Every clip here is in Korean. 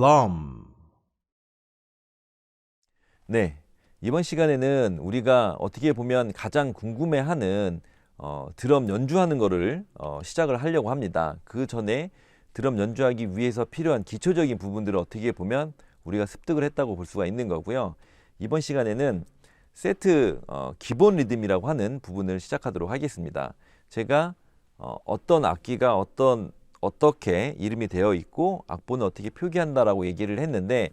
plum, 네. 이번 시간에는 우리가 어떻게 보면 가장 궁금해하는 어, 드럼 연주하는 거를 어, 시작을 하려고 합니다. 그 전에 드럼 연주하기 위해서 필요한 기초적인 부분들을 어떻게 보면 우리가 습득을 했다고 볼 수가 있는 거고요. 이번 시간에는 세트 어, 기본 리듬이라고 하는 부분을 시작하도록 하겠습니다. 제가 어, 어떤 악기가 어떤 어떻게 이름이 되어 있고 악보는 어떻게 표기한다라고 얘기를 했는데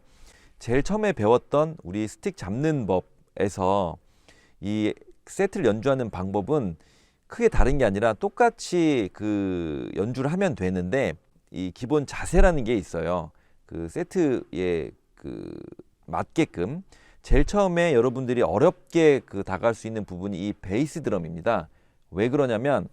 제일 처음에 배웠던 우리 스틱 잡는 법에서 이 세트를 연주하는 방법은 크게 다른 게 아니라 똑같이 그 연주를 하면 되는데 이 기본 자세라는 게 있어요. 그 세트에 그 맞게끔 제일 처음에 여러분들이 어렵게 그 다가갈 수 있는 부분이 이 베이스 드럼입니다. 왜 그러냐면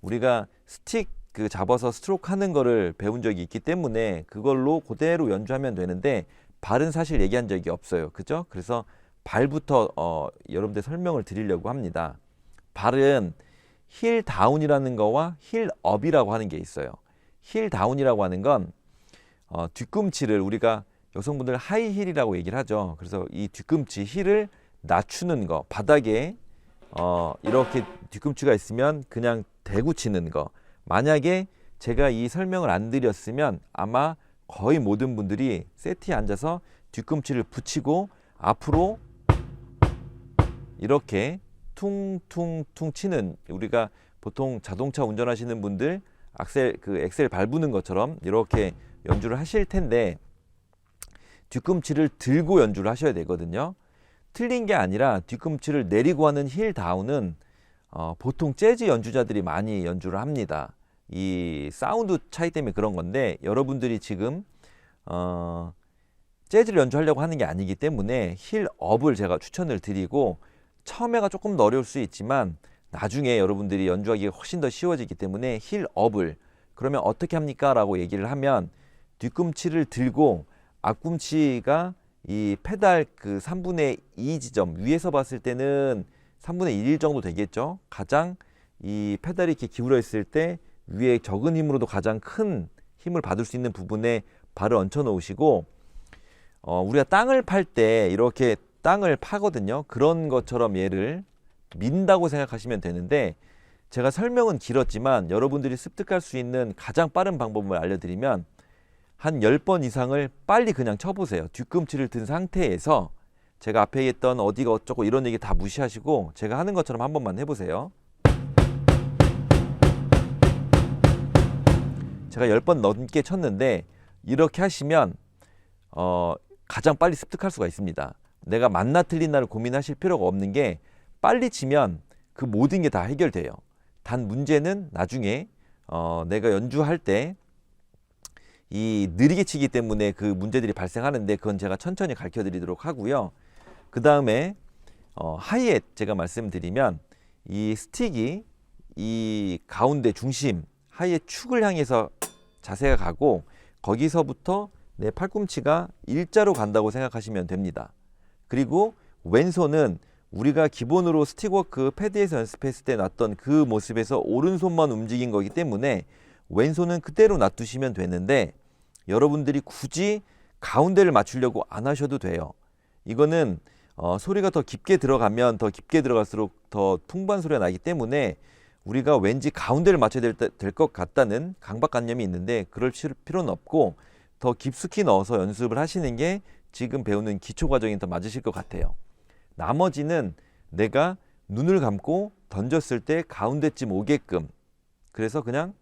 우리가 스틱 그 잡아서 스트로크 하는 거를 배운 적이 있기 때문에 그걸로 그대로 연주하면 되는데 발은 사실 얘기한 적이 없어요. 그죠? 그래서 발부터 어, 여러분들 설명을 드리려고 합니다. 발은 힐 다운이라는 거와 힐 업이라고 하는 게 있어요. 힐 다운이라고 하는 건 어, 뒤꿈치를 우리가 여성분들 하이 힐이라고 얘기를 하죠. 그래서 이 뒤꿈치 힐을 낮추는 거, 바닥에 어, 이렇게 뒤꿈치가 있으면 그냥 대구 치는 거. 만약에 제가 이 설명을 안 드렸으면 아마 거의 모든 분들이 세트에 앉아서 뒤꿈치를 붙이고 앞으로 이렇게 퉁퉁퉁 치는 우리가 보통 자동차 운전하시는 분들 악셀 그 엑셀 밟는 것처럼 이렇게 연주를 하실 텐데 뒤꿈치를 들고 연주를 하셔야 되거든요. 틀린 게 아니라 뒤꿈치를 내리고 하는 힐 다운은 어, 보통 재즈 연주자들이 많이 연주를 합니다. 이 사운드 차이 때문에 그런 건데 여러분들이 지금 어, 재즈를 연주하려고 하는 게 아니기 때문에 힐 업을 제가 추천을 드리고 처음에가 조금 더 어려울 수 있지만 나중에 여러분들이 연주하기가 훨씬 더 쉬워지기 때문에 힐 업을 그러면 어떻게 합니까? 라고 얘기를 하면 뒤꿈치를 들고 앞꿈치가 이 페달 그 3분의 2 지점 위에서 봤을 때는 3분의 1 정도 되겠죠. 가장 이 페달이 이렇게 기울어 있을 때 위에 적은 힘으로도 가장 큰 힘을 받을 수 있는 부분에 발을 얹혀 놓으시고 어, 우리가 땅을 팔 때 이렇게 땅을 파거든요. 그런 것처럼 얘를 민다고 생각하시면 되는데 제가 설명은 길었지만 여러분들이 습득할 수 있는 가장 빠른 방법을 알려드리면 한 10번 이상을 빨리 그냥 쳐보세요. 뒤꿈치를 든 상태에서 제가 앞에 했던 어디가 어쩌고 이런 얘기 다 무시하시고 제가 하는 것처럼 한 번만 해보세요. 제가 10번 넘게 쳤는데 이렇게 하시면 어, 가장 빨리 습득할 수가 있습니다. 내가 맞나 틀리나를 고민하실 필요가 없는 게 빨리 치면 그 모든 게 다 해결돼요. 단 문제는 나중에 어, 내가 연주할 때 이 느리게 치기 때문에 그 문제들이 발생하는데 그건 제가 천천히 가르쳐 드리도록 하고요. 그 다음에 어, 하이햇 제가 말씀드리면 이 스틱이 이 가운데 중심 하이햇 축을 향해서 자세가 가고 거기서부터 내 팔꿈치가 일자로 간다고 생각하시면 됩니다. 그리고 왼손은 우리가 기본으로 스틱워크 패드에서 연습했을 때 놨던 그 모습에서 오른손만 움직인 거기 때문에 왼손은 그대로 놔두시면 되는데 여러분들이 굳이 가운데를 맞추려고 안 하셔도 돼요. 이거는 어, 소리가 더 깊게 들어가면 더 깊게 들어갈수록 더 풍부한 소리가 나기 때문에 우리가 왠지 가운데를 맞춰야 될것 같다는 강박관념이 있는데 그럴 필요는 없고 더 깊숙이 넣어서 연습을 하시는 게 지금 배우는 기초 과정이 더 맞으실 것 같아요. 나머지는 내가 눈을 감고 던졌을 때 가운데쯤 오게끔 그래서 그냥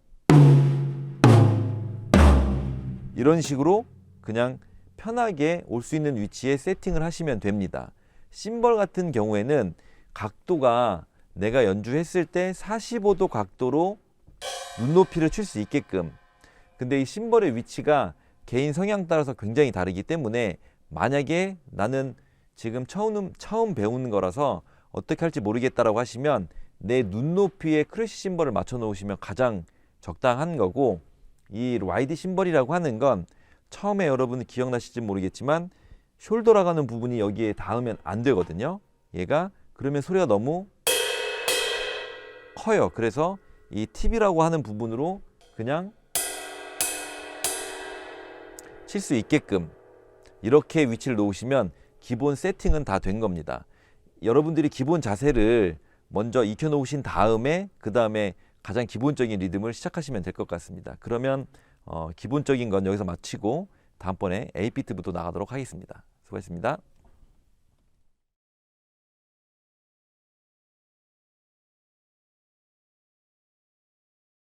이런 식으로 그냥 편하게 올 수 있는 위치에 세팅을 하시면 됩니다. 심벌 같은 경우에는 각도가 내가 연주했을 때 45도 각도로 눈높이를 칠 수 있게끔 근데 이 심벌의 위치가 개인 성향 따라서 굉장히 다르기 때문에 만약에 나는 지금 처음, 처음 배우는 거라서 어떻게 할지 모르겠다라고 하시면 내 눈높이에 크래시 심벌을 맞춰 놓으시면 가장 적당한 거고 이 와이드 심벌이라고 하는 건 처음에 여러분 기억나실지 모르겠지만 숄더라고 하는 부분이 여기에 닿으면 안 되거든요. 얘가 그러면 소리가 너무 커요. 그래서 이 팁이라고 하는 부분으로 그냥 칠 수 있게끔 이렇게 위치를 놓으시면 기본 세팅은 다 된 겁니다. 여러분들이 기본 자세를 먼저 익혀 놓으신 다음에 그 다음에 가장 기본적인 리듬을 시작하시면 될 것 같습니다. 그러면 어, 기본적인 건 여기서 마치고 다음번에 A 비트부터 나가도록 하겠습니다. 수고하셨습니다.